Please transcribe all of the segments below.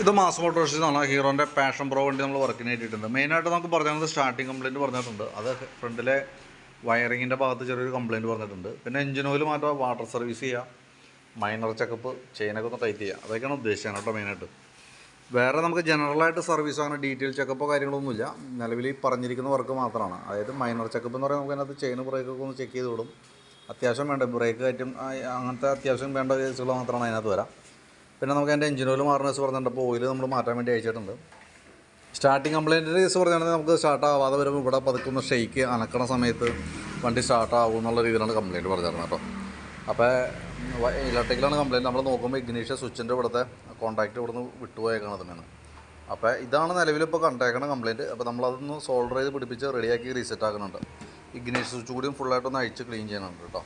ഇത് മാസ് മോട്ടോഴ്സിൽ നിന്നാണ് ഹീറോന്റെ passion pro വണ്ടി നമ്മൾ വർക്കിന് കിട്ടിയിട്ടുണ്ട് മെയിനായിട്ട് നമുക്ക് പറഞ്ഞത് സ്റ്റാർട്ടിങ് കംപ്ലയിന്റ് പറഞ്ഞിട്ടുണ്ട്. അത് ഫ്രണ്ടിലെ വയറിങ്ങിന്റെ ഭാഗത്ത് ചെറിയൊരു കംപ്ലയിന്റ് പറഞ്ഞിട്ടുണ്ട്. പിന്നെ എഞ്ചിൻ ഓയിൽ മാറ്റുക വാട്ടർ സർവീസ് ചെയ്യുക മൈനർ ചെക്കപ്പ് ചെയിനൊക്കെ ഒന്ന് ടൈറ്റ് ചെയ്യുക അതൊക്കെയാണ് ഉദ്ദേശിച്ചത് കേട്ടോ മെയിനായിട്ട് വേറെ നമുക്ക് ജനറലായിട്ട് സർവീസ് അങ്ങനെ ഡീറ്റെയിൽ ചെക്കപ്പോ കാര്യങ്ങളൊന്നുമില്ല നിലവിൽ ഈ പറഞ്ഞിരിക്കുന്ന വർക്ക് മാത്രമാണ്. അതായത് മൈനർ ചെക്കപ്പ് എന്ന് പറയുമ്പോൾ നമുക്ക് അതിനകത്ത് ചെയിൻ ബ്രേക്കൊക്കെ ഒന്ന് ചെക്ക് ചെയ്ത് വിടും. അത്യാവശ്യം വേണ്ട ബ്രേക്ക് കയറ്റും അങ്ങനത്തെ അത്യാവശ്യം വേണ്ട കേസുകൾ മാത്രമാണ് അതിനകത്ത് വരാം. പിന്നെ നമുക്ക് അതിന്റെ എഞ്ചിൻ ഓയിൽ മാറുന്ന കേസ് പറഞ്ഞിട്ടുണ്ട്. അപ്പോൾ ഓയിൽ നമ്മൾ മാറ്റാൻ വേണ്ടി അയച്ചിട്ടുണ്ട്. സ്റ്റാർട്ടിങ് കംപ്ലൈന്റ് കേസ് പറയുകയാണെങ്കിൽ നമുക്ക് സ്റ്റാർട്ട് ആവാതെ വരുമ്പോൾ ഇവിടെ പതുക്കുന്ന ഷെയ്ക്ക് അനക്കണ സമയത്ത് വണ്ടി സ്റ്റാർട്ട് ആവും എന്നുള്ള രീതിയിലാണ് കംപ്ലയിന്റ് പറഞ്ഞിരുന്നത് കേട്ടോ. അപ്പോൾ ഇലക്ട്രിക്കലാണ് കംപ്ലയിന്റ് നമ്മൾ നോക്കുമ്പോൾ ഇഗ്നീഷ്യ സ്വിച്ചിന്റെ ഇവിടുത്തെ കോൺടാക്റ്റ് ഇവിടുന്ന് വിട്ടുപോയേക്കണം തന്നെയാണ്. അപ്പോൾ ഇതാണ് നിലവിലിപ്പോൾ കണ്ടേക്കണ കംപ്ലയിന്റ് അപ്പോൾ നമ്മളതൊന്ന് സോൾഡർ ചെയ്ത് പിടിപ്പിച്ച് റെഡിയാക്കി റീസെറ്റ് ആക്കുന്നുണ്ട്. ഇഗ്നീഷ്യ സ്വിച്ച് കൂടിയും ഫുള്ളായിട്ടൊന്ന് അഴിച്ച് ക്ലീൻ ചെയ്യുന്നുണ്ട് കേട്ടോ.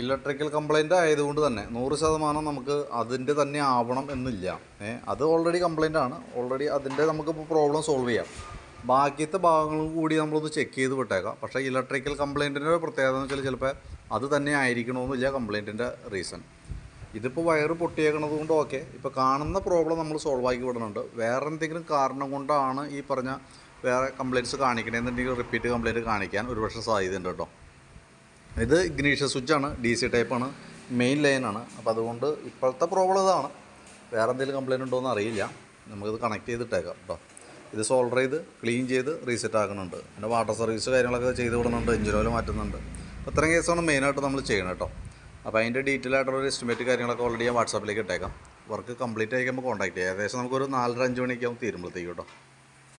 ഇലക്ട്രിക്കൽ കംപ്ലയിന്റ് ആയതുകൊണ്ട് തന്നെ നൂറ് ശതമാനം നമുക്ക് അതിന്റെ തന്നെ ആവണം എന്നില്ല. ഏ അത് ഓൾറെഡി കംപ്ലയിന്റ് ആണ്. ഓൾറെഡി അതിന്റെ നമുക്ക് പ്രോബ്ലം സോൾവ് ചെയ്യാം. ബാക്കിയത്തെ ഭാഗങ്ങളും കൂടി നമ്മളൊന്ന് ചെക്ക് ചെയ്ത് വിട്ടേക്കാം. പക്ഷേ ഇലക്ട്രിക്കൽ കംപ്ലയിന്റിന്റെ പ്രത്യേകത എന്ന് വെച്ചാൽ ചിലപ്പോൾ അത് തന്നെ ആയിരിക്കണമെന്നില്ല കംപ്ലയിന്റിന്റെ റീസൺ ഇതിപ്പോൾ വയറ് പൊട്ടിയേക്കണത് കൊണ്ട് ഓക്കെ ഇപ്പോൾ കാണുന്ന പ്രോബ്ലം നമ്മൾ സോൾവ് ആക്കി വിടുന്നുണ്ട്. വേറെ എന്തെങ്കിലും കാരണം കൊണ്ടാണ് ഈ പറഞ്ഞ വേറെ കംപ്ലയിന്റ്സ് കാണിക്കണമെന്നുണ്ടെങ്കിൽ റിപ്പീറ്റ് കംപ്ലയിന്റ് കാണിക്കാൻ ഒരുപക്ഷെ സാധ്യതയുണ്ട് കേട്ടോ. ഇത് ഇഗ്നീഷ്യ സ്വിച്ചാണ് ഡി സി ടൈപ്പാണ് മെയിൻ ലൈനാണ് അപ്പോൾ അതുകൊണ്ട് ഇപ്പോഴത്തെ പ്രോബ്ലം ഇതാണ്. വേറെ എന്തെങ്കിലും കംപ്ലയിന്റ് ഉണ്ടോ എന്ന് അറിയില്ല. നമുക്കിത് കണക്ട് ചെയ്തിട്ടേക്കാം കേട്ടോ ഇത് സോൾഡർ ചെയ്ത് ക്ലീൻ ചെയ്ത് റീസെറ്റ് ആക്കുന്നുണ്ട്. പിന്നെ വാട്ടർ സർവീസ് കാര്യങ്ങളൊക്കെ ചെയ്ത് വിടുന്നുണ്ട് എഞ്ചിൻ ഓയിൽ മാറ്റുന്നുണ്ട്. അപ്പോൾ ഇത്രയും കേസാണ് മെയിനായിട്ട് നമ്മൾ ചെയ്യണം കേട്ടോ അപ്പോൾ അതിന്റെ ഡീറ്റെയിൽ ആയിട്ടുള്ള ഒരു എസ്റ്റിമേറ്റ് കാര്യങ്ങളൊക്കെ ഓൾറെഡി ഞാൻ വാട്സാപ്പിലേക്ക് ഇട്ടേക്കാം. വർക്ക് കംപ്ലീറ്റ് ആയിക്കുമ്പോൾ കോൺടാക്ട് ചെയ്യാം. ഏകദേശം നമുക്കൊരു നാലര അഞ്ച് മണിയൊക്കെ ആകുമ്പോൾ തീരുമ്പോഴത്തേക്കും കേട്ടോ